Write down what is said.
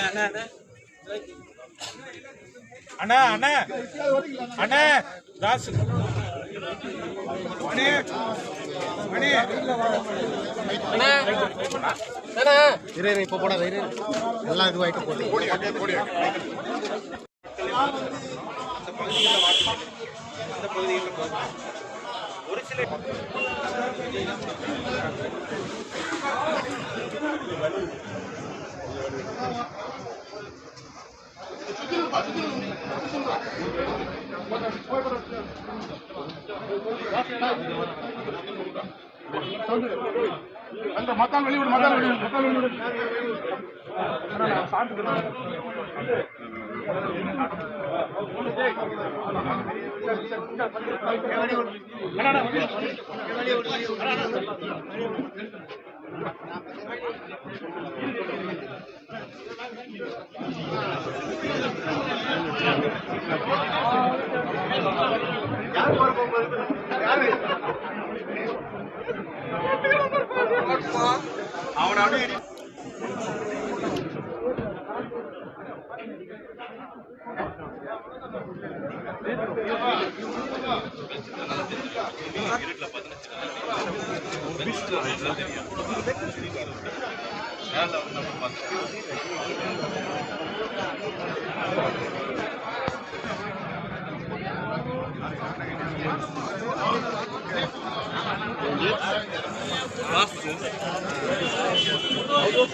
அண்ணா அண்ணா அண்ணா. அண்ணா மணி இரு இப்போ போடாத இரு எல்லாம் இதுவாயிட்டு போட்டு அந்த பகுதிகளில் அந்த பகுதிகளில் ஒரு சில அந்த மத்தால் வெளிவிடு மத்தால் வெளிவிடு மத்தால் வெளிவிடு அவன் Bastard.